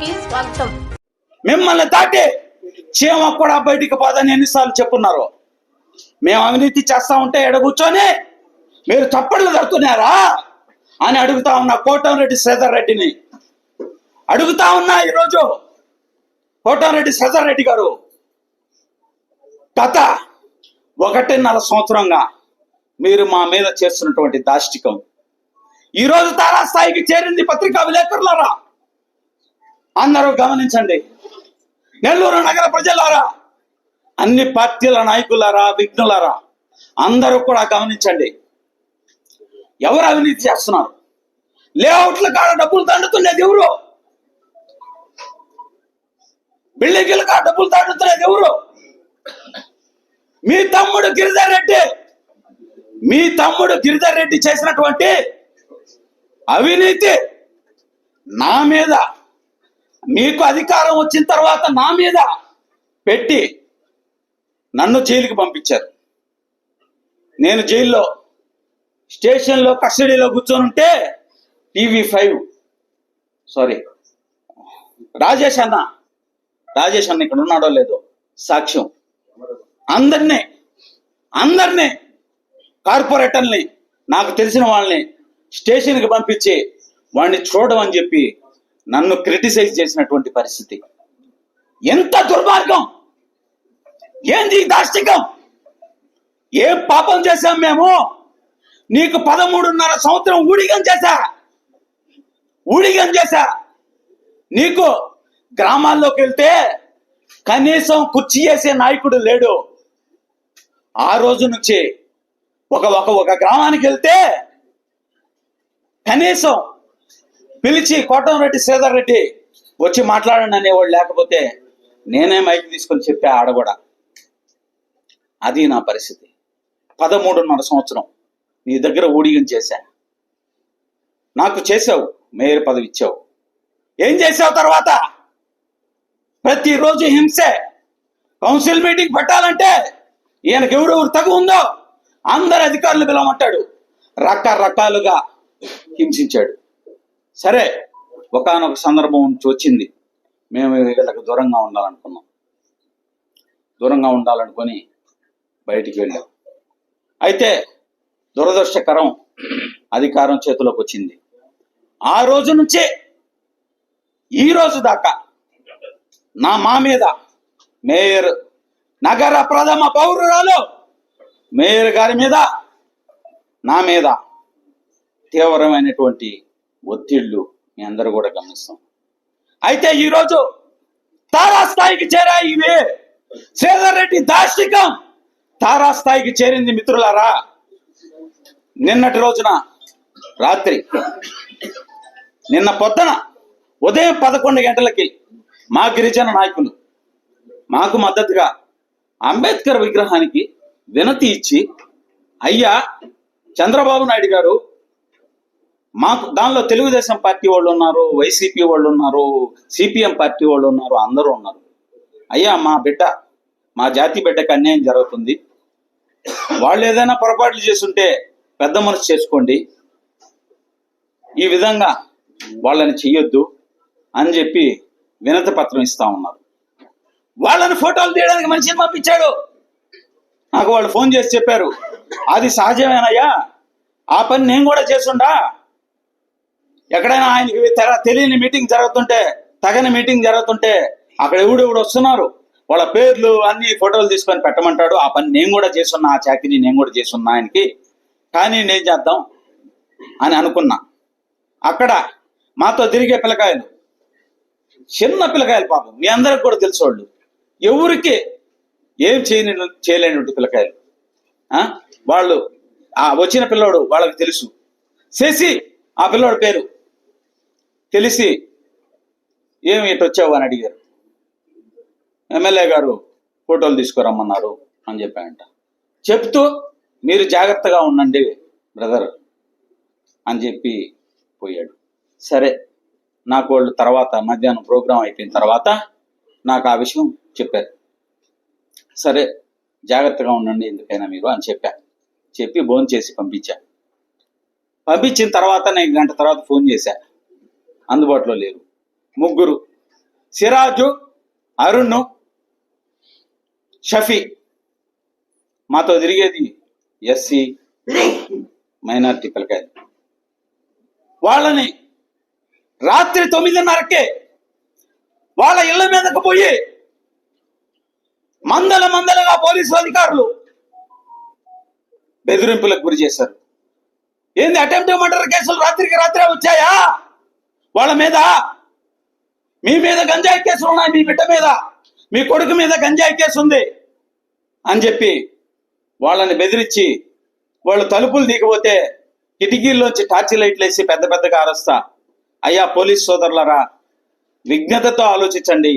కి స్వాగతం. మిమ్మల్ని దాటి చీమ కూడా బయటికి పోదని ఎన్నిసార్లు చెప్పున్నారు. మేము అవినీతి చేస్తా ఉంటే ఎడ కూర్చొని మీరు చప్పట్లు కడుతున్నారా అని అడుగుతా ఉన్నా కోటంరెడ్డి శ్రీధర్ రెడ్డిని. అడుగుతా ఉన్నా ఈరోజు కోటంరెడ్డి శ్రీధర్ రెడ్డి గారు గత ఒకటిన్నర సంవత్సరంగా మీరు మా మీద చేస్తున్నటువంటి దాష్టికం. ఈరోజు తారాస్థాయికి చేరింది పత్రికా విలేకరులారా? అందరూ గమనించండి. నెల్లూరు నగర ప్రజలారా అన్ని పార్టీల నాయకులారా విఘ్నులారా అందరూ కూడా గమనించండి. ఎవరు అవినీతి చేస్తున్నారు? లేఅవుట్ల కాడ డబ్బులు తండుతున్నది ఎవరు? బిల్డింగ్ల కాడ డబ్బులు తండుతున్నది ఎవరు? మీ తమ్ముడు గిరిధర్ రెడ్డి మీ తమ్ముడు గిరిధర్ రెడ్డి చేసినటువంటి అవినీతి నా మీద మీకు అధికారం వచ్చిన తర్వాత నా మీద పెట్టి నన్ను జైలుకి పంపించారు. నేను జైల్లో స్టేషన్లో కస్టడీలో కూర్చొని ఉంటే టీవీ ఫైవ్ సారీ రాజేష్ అన్న రాజేష్ అన్న ఇక్కడ ఉన్నాడో లేదో సాక్ష్యం. అందరినీ అందరినీ కార్పొరేటర్ని నాకు తెలిసిన వాళ్ళని స్టేషన్కి పంపించి వాడిని చూడమని చెప్పి నన్ను క్రిటిసైజ్ చేసినటువంటి పరిస్థితి. ఎంత దుర్మార్గం! ఏంది ఈ దాష్టికం? ఏం పాపం చేశాం మేము? నీకు పదమూడున్నర సంవత్సరం ఊడిగం చేశా? ఊడిగం చేశా? నీకు గ్రామాల్లోకి వెళ్తే కనీసం కుర్చీ చేసే నాయకుడు లేడు. ఆ రోజు నుంచి ఒక ఒక ఒక గ్రామానికి వెళ్తే కనీసం పిలిచి కోటంరెడ్డి శ్రీధర్ రెడ్డి వచ్చి మాట్లాడండి అనేవాడు లేకపోతే నేనే మైక్ తీసుకొని చెప్పా ఆడ కూడా. అది నా పరిస్థితి. పదమూడున్నర సంవత్సరం నీ దగ్గర ఊడిగం చేశా. నాకు చేసావు మేయర్ పదవి ఇచ్చావు. ఏం చేసావు తర్వాత? ప్రతిరోజు హింసే. కౌన్సిల్ మీటింగ్ పెట్టాలంటే ఈయనకి ఎవరెవరు తగు ఉందో అందరు అధికారులు పిలవమంటాడు. రకరకాలుగా హింసించాడు. సరే ఒకానొక సందర్భం నుంచి వచ్చింది. మేము వీళ్ళకి దూరంగా ఉండాలనుకున్నాం. దూరంగా ఉండాలనుకొని బయటికి వెళ్ళాం. అయితే దురదృష్టకరం అధికారం చేతిలోకి వచ్చింది. ఆ రోజు నుంచే ఈ రోజు దాకా నా మా మీద మేయర్ నగర ప్రథమ పౌరురాలు మేయర్ గారి మీద నా మీద తీవ్రమైనటువంటి ఒత్తిళ్ళు మీ అందరూ కూడా గమనిస్తాం. అయితే ఈరోజు తారాస్థాయికి చేరాయి ఇవే. శ్రీధర్ రెడ్డి దాష్టికం తారాస్థాయికి చేరింది మిత్రులారా నిన్నటి రోజున రాత్రి నిన్న పొద్దున ఉదయం పదకొండు గంటలకి మా గిరిజన నాయకులు మాకు మద్దతుగా అంబేద్కర్ విగ్రహానికి వినతి ఇచ్చి అయ్యా చంద్రబాబు నాయుడు గారు మాకు దానిలో తెలుగుదేశం పార్టీ వాళ్ళు ఉన్నారు వైసీపీ వాళ్ళు ఉన్నారు సిపిఎం పార్టీ వాళ్ళు ఉన్నారు అందరూ ఉన్నారు. అయ్యా మా బిడ్డ మా జాతి బిడ్డకి అన్యాయం జరుగుతుంది. వాళ్ళు ఏదైనా పొరపాట్లు చేస్తుంటే పెద్ద మనసు చేసుకోండి. ఈ విధంగా వాళ్ళని చెయ్యొద్దు అని చెప్పి వినతి పత్రం ఇస్తా ఉన్నారు. వాళ్ళని ఫోటోలు తీయడానికి మనిషిని పంపించాడు. నాకు వాళ్ళు ఫోన్ చేసి చెప్పారు. అది సహజమేనయ్యా. ఆ పని నేను కూడా చేస్తుండా. ఎక్కడైనా ఆయనకి తెలియని మీటింగ్ జరుగుతుంటే తగని మీటింగ్ జరుగుతుంటే అక్కడ ఎవడెవడు వస్తున్నారు. వాళ్ళ పేర్లు అన్ని ఫోటోలు తీసుకొని పెట్టమంటాడు. ఆ పని నేను కూడా చేస్తున్నా ఆ చాకరీ నేను కూడా చేస్తున్నా ఆయనకి. కానీ నేను చేద్దాం అని అనుకున్నా. అక్కడ మాతో తిరిగే పిల్లకాయలు. చిన్న పిల్లకాయలు పాపం. మీ అందరికి కూడా తెలుసు వాళ్ళు. ఎవరికి ఏం చేయని చేయలేనటువంటి పిల్లకాయలు. ఆ? వాళ్ళు ఆ వచ్చిన పిల్లోడు వాళ్ళకి తెలుసు. శశి ఆ పిల్లోడి పేరు. తెలిసి ఏమి ఇటు వచ్చావు అని అడిగారు. ఎమ్మెల్యే గారు ఫోటోలు తీసుకురమ్మన్నారు అని చెప్పాయంట చెప్తూ మీరు జాగ్రత్తగా ఉండండి బ్రదర్ అని చెప్పి పోయాడు. సరే నాకు వాళ్ళు తర్వాత మధ్యాహ్నం ప్రోగ్రాం అయిపోయిన తర్వాత నాకు ఆ విషయం చెప్పారు. సరే జాగ్రత్తగా ఉండండి ఎందుకైనా మీరు అని చెప్పా. చెప్పి ఫోన్ చేసి పంపించా. పంపించిన తర్వాత నేను గంట తర్వాత ఫోన్ చేశాను అందుబాటులో లేరు. ముగ్గురు. సిరాజు అరుణ్ షఫీ. మాతో తిరిగేది ఎస్సీ మైనార్టీ పిల్లకాయలు. వాళ్ళని రాత్రి తొమ్మిదిన్నరకే వాళ్ళ ఇళ్ళ మీదకు పోయి మందల మందలుగా పోలీసు అధికారులు బెదిరింపులకు గురి చేశారు. ఏంది అటెంప్ట్ మర్డర్ కేసులు రాత్రికి రాత్రే వచ్చాయా? వాళ్ళ మీద మీ మీద గంజాయి కేసులు ఉన్నాయి మీ బిడ్డ మీద. మీ కొడుకు మీద గంజాయి కేసు ఉంది అని చెప్పి వాళ్ళని బెదిరించి వాళ్ళు తలుపులు దిగిపోతే కిటికీల్లోంచి టార్చి లైట్లు వేసి పెద్ద పెద్దగా అరస్తా. అయ్యా పోలీస్ సోదరులరా విజ్ఞతతో ఆలోచించండి.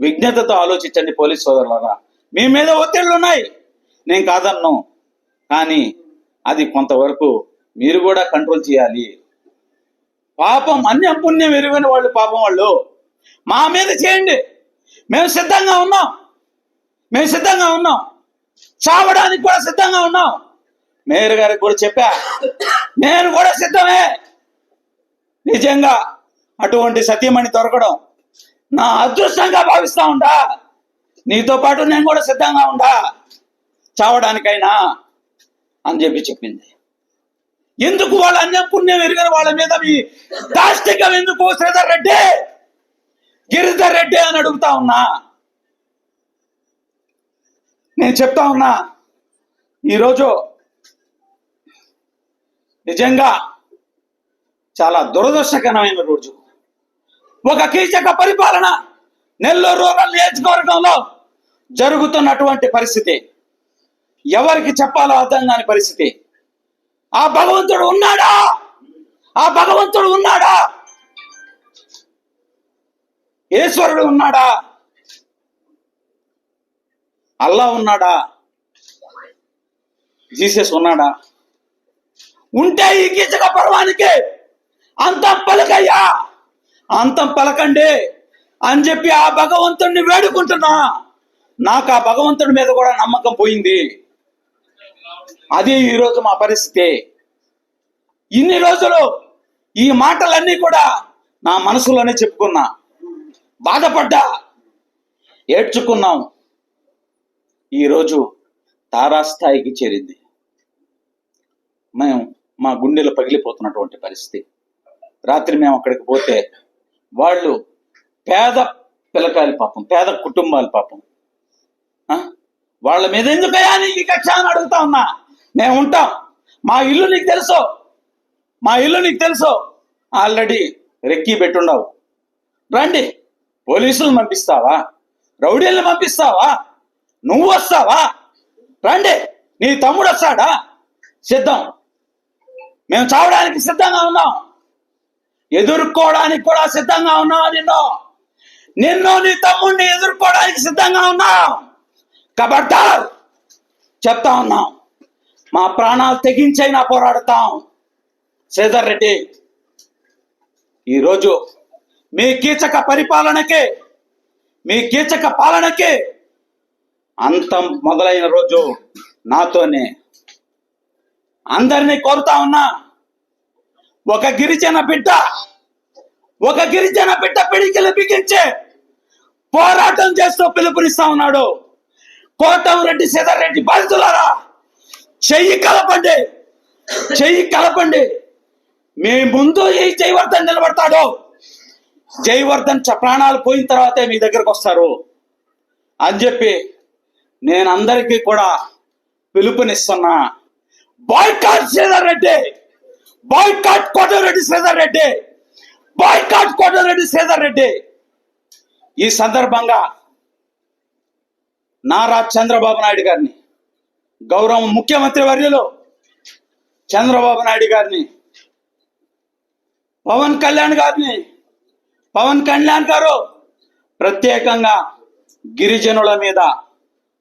విజ్ఞతతో ఆలోచించండి పోలీస్ సోదరులరా. మీ మీద ఒత్తిళ్ళు ఉన్నాయి. నేను కాదన్ను కానీ అది కొంతవరకు మీరు కూడా కంట్రోల్ చేయాలి. పాపం అన్ని అపుణ్యం ఎరుగని వాళ్ళు పాపం వాళ్ళు. మా మీద చేయండి. మేము సిద్ధంగా ఉన్నాం. మేము సిద్ధంగా ఉన్నాం. చావడానికి కూడా సిద్ధంగా ఉన్నాం. మేయర్ గారికి కూడా చెప్పా. నేను కూడా సిద్ధమే. నిజంగా అటువంటి సత్యమణి దొరకడం నా అదృష్టంగా భావిస్తా ఉండా. నీతో పాటు నేను కూడా సిద్ధంగా ఉండా. చావడానికైనా అని చెప్పి చెప్పింది. ఎందుకు వాళ్ళ అన్యం పుణ్యం ఎరిగిన వాళ్ళ మీద మీ దాష్టికం ఎందుకు శ్రీధర్ రెడ్డి? గిరిధర్ రెడ్డి అని అడుగుతా ఉన్నా. నేను చెప్తా ఉన్నా ఈరోజు నిజంగా చాలా దురదృష్టకరమైన రోజు. ఒక కీచక పరిపాలన నెల్లూరు రూరల్ నియోజకవర్గంలో జరుగుతున్నటువంటి పరిస్థితి. ఎవరికి చెప్పాలో అర్థం కాని పరిస్థితి. ఆ భగవంతుడు ఉన్నాడా? ఆ భగవంతుడు ఉన్నాడా? ఈశ్వరుడు ఉన్నాడా? అల్లా ఉన్నాడా? జీసస్ ఉన్నాడా? ఉంటే ఈ గీచక పర్వానికి అంతం పలకయ్యా. అంతం పలకండి అని చెప్పి ఆ భగవంతుడిని వేడుకుంటున్నా. నాకు ఆ భగవంతుడి మీద కూడా నమ్మకం పోయింది. అది ఈరోజు మా పరిస్థితి. ఇన్ని రోజులు ఈ మాటలన్నీ కూడా నా మనసులోనే చెప్పుకున్నా. బాధపడ్డా. ఏడ్చుకున్నాం. ఈరోజు తారాస్థాయికి చేరింది. మేము మా గుండెలు పగిలిపోతున్నటువంటి పరిస్థితి. రాత్రి మేము అక్కడికి పోతే వాళ్ళు పేద పిల్లకాయలు పాపం పేద కుటుంబాలు పాపం. వాళ్ళ మీద ఎందుకయ్యా నీకు కక్ష అని అడుగుతా ఉన్నా. మేము ఉంటాం. మా ఇల్లు నీకు తెలుసు. మా ఇల్లు నీకు తెలుసు. ఆల్రెడీ రెక్కి పెట్టుండవు రండి. పోలీసులు పంపిస్తావా? రౌడీలను పంపిస్తావా? నువ్వు వస్తావా? రండి. నీ తమ్ముడు వస్తాడా? సిద్ధం. మేము చావడానికి సిద్ధంగా ఉన్నాం. ఎదుర్కోవడానికి కూడా సిద్ధంగా ఉన్నావా నిన్ను. నిన్ను నీ తమ్ముడిని ఎదుర్కోవడానికి సిద్ధంగా ఉన్నాం. కబడ్డార్. చెప్తా ఉన్నాం. మా ప్రాణాలు తెగించైనా పోరాడతాం. శ్రీధర్ రెడ్డి ఈరోజు మీ కీచక పరిపాలనకే మీ కీచక పాలనకే అంతం మొదలైన రోజు నాతోనే. అందరినీ కోరుతా ఉన్నా ఒక గిరిజన బిడ్డ ఒక గిరిజన బిడ్డ పిడికిలు బిగించే పోరాటం చేస్తూ పిలుపునిస్తా ఉన్నాడు. కోటం కోటంరెడ్డి సీతారెడ్డి బాధితులారా? చెయ్యి కలపండి. చెయ్యి కలపండి. మీ ముందు ఈ జయవర్ధన్ నిలబడతాడు. జయవర్ధన్ చ- ప్రాణాలు పోయిన తర్వాతే మీ దగ్గరకు వస్తారు. అని చెప్పి నేను అందరికీ కూడా పిలుపునిస్తున్నా. Boycott Sridhar Reddy. Boycott Kotareddy Sridhar Reddy. Boycott Kotareddy Sridhar Reddy. ఈ సందర్భంగా నారా చంద్రబాబు నాయుడు గారిని గౌరవం ముఖ్యమంత్రి వర్యులు చంద్రబాబు నాయుడు గారిని పవన్ కళ్యాణ్ గారిని పవన్ కళ్యాణ్ గారు ప్రత్యేకంగా గిరిజనుల మీద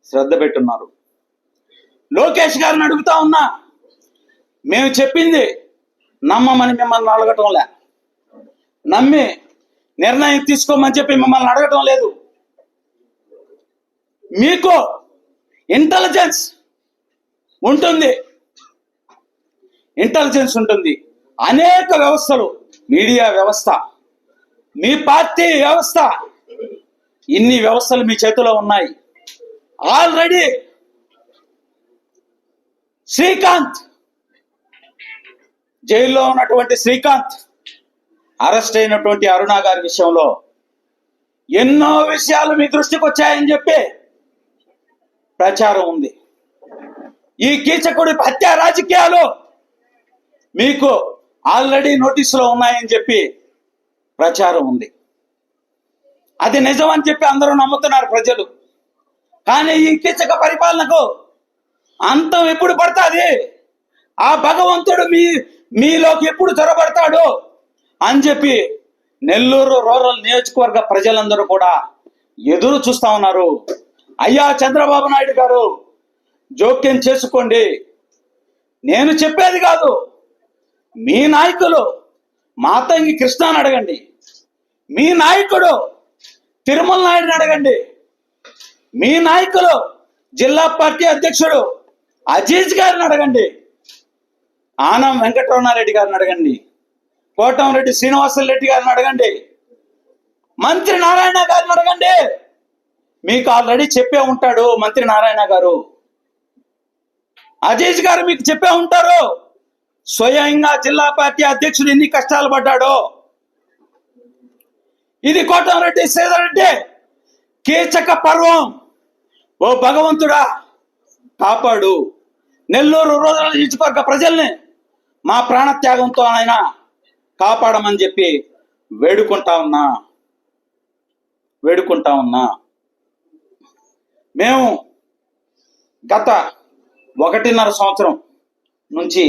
శ్రద్ధ పెట్టున్నారు. లోకేష్ గారిని అడుగుతా ఉన్నా మేము చెప్పింది నమ్మమని మిమ్మల్ని అడగటం లే. నమ్మి నిర్ణయం తీసుకోమని చెప్పి మిమ్మల్ని అడగటం లేదు. మీకు ఇంటెలిజెన్స్ ఉంటుంది. ఇంటెలిజెన్స్ ఉంటుంది. అనేక వ్యవస్థలు. మీడియా వ్యవస్థ. మీ పార్టీ వ్యవస్థ. ఇన్ని వ్యవస్థలు మీ చేతిలో ఉన్నాయి. ఆల్రెడీ శ్రీకాంత్. జైల్లో ఉన్నటువంటి శ్రీకాంత్. అరెస్ట్ అయినటువంటి అరుణ గారి విషయంలో ఎన్నో విషయాలు మీ దృష్టికి వచ్చాయని చెప్పి ప్రచారం ఉంది. ఈ కీచకుడి హత్య రాజకీయాలు మీకు ఆల్రెడీ నోటీసులో ఉన్నాయని చెప్పి ప్రచారం ఉంది. అది నిజం అని చెప్పి అందరూ నమ్ముతున్నారు ప్రజలు. కానీ ఈ కీచక పరిపాలనకు అంతం ఎప్పుడు పడుతుంది? ఆ భగవంతుడు మీ మీలోకి ఎప్పుడు చొరబడతాడు? అని చెప్పి నెల్లూరు రూరల్ నియోజకవర్గ ప్రజలందరూ కూడా ఎదురు చూస్తా ఉన్నారు. అయ్యా చంద్రబాబు నాయుడు గారు జోక్యం చేసుకోండి. నేను చెప్పేది కాదు. మీ నాయకులు మాతంగి కృష్ణని అడగండి. మీ నాయకుడు తిరుమల నాయుడిని అడగండి. మీ నాయకులు జిల్లా పార్టీ అధ్యక్షుడు అజీజ్ గారిని అడగండి. ఆనం వెంకటరమణారెడ్డి గారిని అడగండి. కోటంరెడ్డి శ్రీనివాసరెడ్డి గారిని అడగండి. మంత్రి నారాయణ గారిని అడగండి. మీకు ఆల్రెడీ చెప్పే ఉంటాడు మంత్రి నారాయణ గారు. అజీజ్ గారు మీకు చెప్పే ఉంటారు. స్వయంగా జిల్లా పార్టీ అధ్యక్షుడు ఎన్ని కష్టాలు పడ్డాడో. ఇది కోటంరెడ్డి శ్రీధర్రెడ్డి. కీచక పర్వం. ఓ భగవంతుడా కాపాడు. నెల్లూరు రోజుల నియోజకవర్గ ప్రజల్ని మా ప్రాణత్యాగంతో ఆయన కాపాడమని చెప్పి వేడుకుంటా ఉన్నా. వేడుకుంటా ఉన్నా. మేము గత ఒకటిన్నర సంవత్సరం నుంచి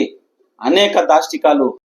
అనేక దాష్టికాలు